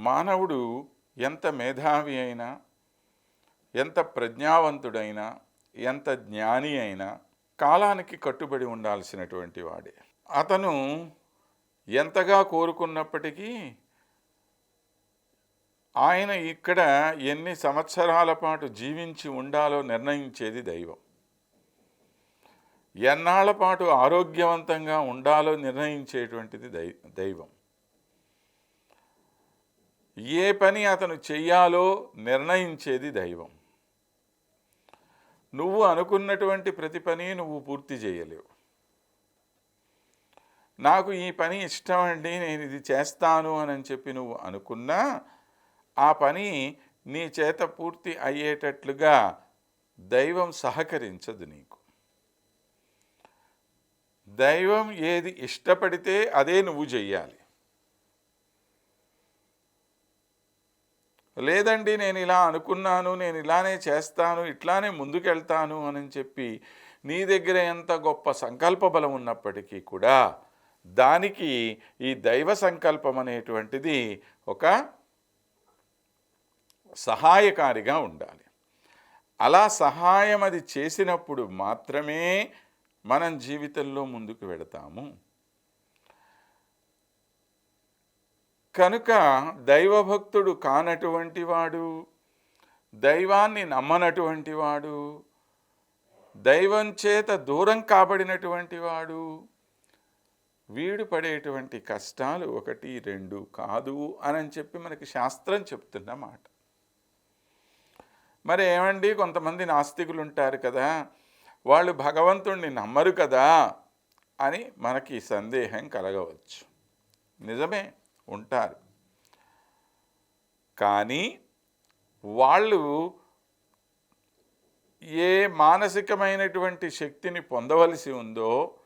మానవుడు ఎంత మేధావి అయినా ఎంత ప్రజ్ఞావంతుడైనా ఎంత జ్ఞాని అయినా కాలానికి కట్టుబడి ఉండాల్సినటువంటి వాడే. అతను ఎంతగా కోరుకున్నప్పటికీ ఆయన ఇక్కడ ఎన్ని సంవత్సరాల పాటు జీవించి ఉండాలో నిర్ణయించేది దైవం. ఎన్నాళ్ళ పాటు ఆరోగ్యవంతంగా ఉండాలో నిర్ణయించేటువంటిది దై దైవం. ఏ పని అతను చెయ్యాలో నిర్ణయించేది దైవం. నువ్వు అనుకున్నటువంటి ప్రతి పని నువ్వు పూర్తి చేయలేవు. నాకు ఈ పని ఇష్టం అండి నేను ఇది చేస్తాను అని చెప్పి నువ్వు అనుకున్నా ఆ పని నీ చేత పూర్తి అయ్యేటట్లుగా దైవం సహకరించదు నీకు. దైవం ఏది ఇష్టపడితే అదే నువ్వు చెయ్యాలి. లేదండి నేను ఇలా అనుకున్నాను నేను ఇలానే చేస్తాను ఇట్లానే ముందుకెళ్తాను అని చెప్పి నీ దగ్గర ఎంత గొప్ప సంకల్ప బలం ఉన్నప్పటికీ కూడా దానికి ఈ దైవ సంకల్పం అనేటువంటిది ఒక సహాయకారిగా ఉండాలి. అలా సహాయం అది చేసినప్పుడు మాత్రమే మనం జీవితంలో ముందుకు వెడతాము. కనుక దైవభక్తుడు కానటువంటి వాడు దైవాన్ని నమ్మనటువంటి వాడు దైవం చేత దూరం కాబడినటువంటి వాడు వీడు పడేటువంటి కష్టాలు ఒకటి రెండు కాదు అని చెప్పి మనకి శాస్త్రం చెప్తున్న మాట మరి ఏమండి? కొంతమంది నాస్తికులు ఉంటారు కదా వాళ్ళు భగవంతుణ్ణి నమ్మరు కదా అని మనకి సందేహం కలగవచ్చు. నిజమే. ఉంటారు. కానీ వాళ్ళు ఏ మానసికమైనటువంటి శక్తిని పొందవలసి ఉందో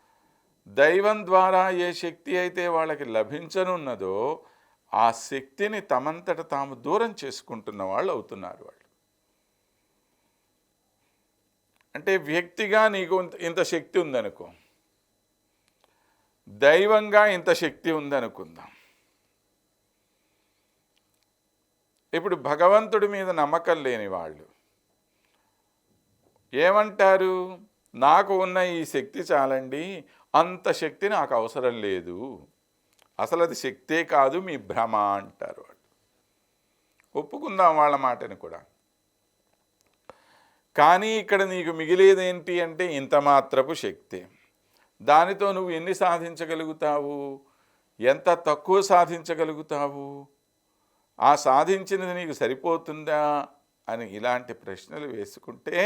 దైవం ద్వారా ఏ శక్తి అయితే వాళ్ళకి లభించనున్నదో ఆ శక్తిని తమంతట తాము దూరం చేసుకుంటున్న వాళ్ళు అవుతున్నారు వాళ్ళు. అంటే వ్యక్తిగా నీకు ఇంత- శక్తి ఉందనుకో దైవంగా ఇంత శక్తి ఉందనుకుందాం. ఇప్పుడు భగవంతుడి మీద నమ్మకం లేని వాళ్ళు. ఏమంటారు? నాకు ఉన్న ఈ శక్తి చాలండి అంత శక్తి నాకు అవసరం లేదు. అసలు అది శక్తే కాదు మీ భ్రమ అంటారు వాళ్ళు. ఒప్పుకుందాం వాళ్ళ మాటని కూడా. కానీ ఇక్కడ నీకు మిగిలేదేంటి అంటే ఇంత మాత్రపు శక్తి. దానితో నువ్వు ఎన్ని సాధించగలుగుతావు? ఎంత తక్కువ సాధించగలుగుతావు? ఆ సాధించినది నీకు సరిపోతుందా అని ఇలాంటి ప్రశ్నలు వేసుకుంటే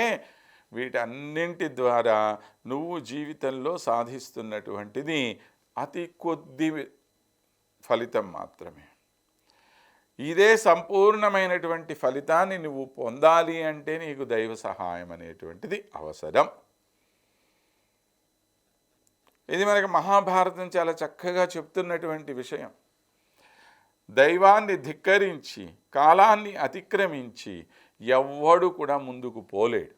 వీటన్నింటి ద్వారా నువ్వు జీవితంలో సాధిస్తున్నటువంటిది అతి కొద్ది ఫలితం మాత్రమే. ఇదే సంపూర్ణమైనటువంటి ఫలితాన్ని నువ్వు పొందాలి అంటే నీకు దైవ సహాయం అనేటువంటిది అవసరం. ఇది మనకి మహాభారతం చాలా చక్కగా చెప్తున్నటువంటి విషయం. దైవాన్ని ధిక్కరించి కాలాన్ని అతిక్రమించి ఎవ్వడు కూడా ముందుకు పోలేడు.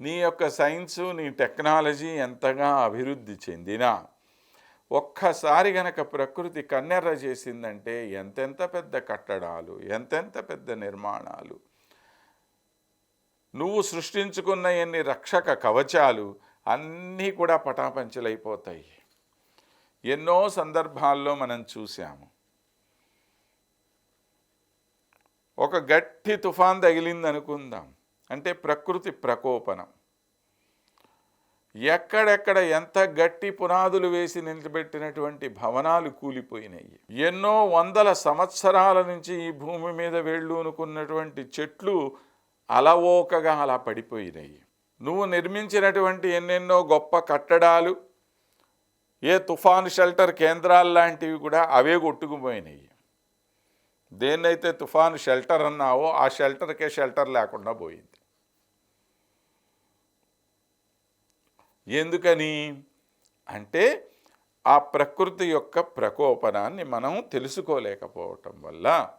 నీ యొక్క సైన్సు నీ టెక్నాలజీ ఎంతగా అభివృద్ధి చెందినా ఒక్కసారి గనక ప్రకృతి కన్నెర్ర చేసిందంటే ఎంతెంత పెద్ద కట్టడాలు ఎంతెంత పెద్ద నిర్మాణాలు. నువ్వు సృష్టించుకున్న ఎన్ని రక్షక కవచాలు అన్నీ కూడా పటాపంచలైపోతాయి. ఎన్నో సందర్భాల్లో మనం చూసాము ఒక గట్టి తుఫాన్ తగిలింది అనుకుందాం అంటే ప్రకృతి ప్రకోపనం ఎక్కడెక్కడ ఎంత గట్టి పునాదులు వేసి నిలబెట్టినటువంటి భవనాలు కూలిపోయినాయి. ఎన్నో వందల సంవత్సరాల నుంచి ఈ భూమి మీద వేళ్ళూనుకున్నటువంటి చెట్లు అలవోకగా అలా పడిపోయినాయి. నువ్వు నిర్మించినటువంటి ఎన్నెన్నో గొప్ప కట్టడాలు ఏ తుఫాను షెల్టర్ కేంద్రాలు లాంటివి కూడా అవే కొట్టుకుపోయినాయి. దేన్నైతే తుఫాను షెల్టర్ అన్నావో ఆ షెల్టర్కే షెల్టర్ లేకుండా పోయింది. ఎందుకని? అంటే ఆ ప్రకృతి యొక్క ప్రకోపనాన్ని మనం తెలుసుకోలేకపోవటం వల్ల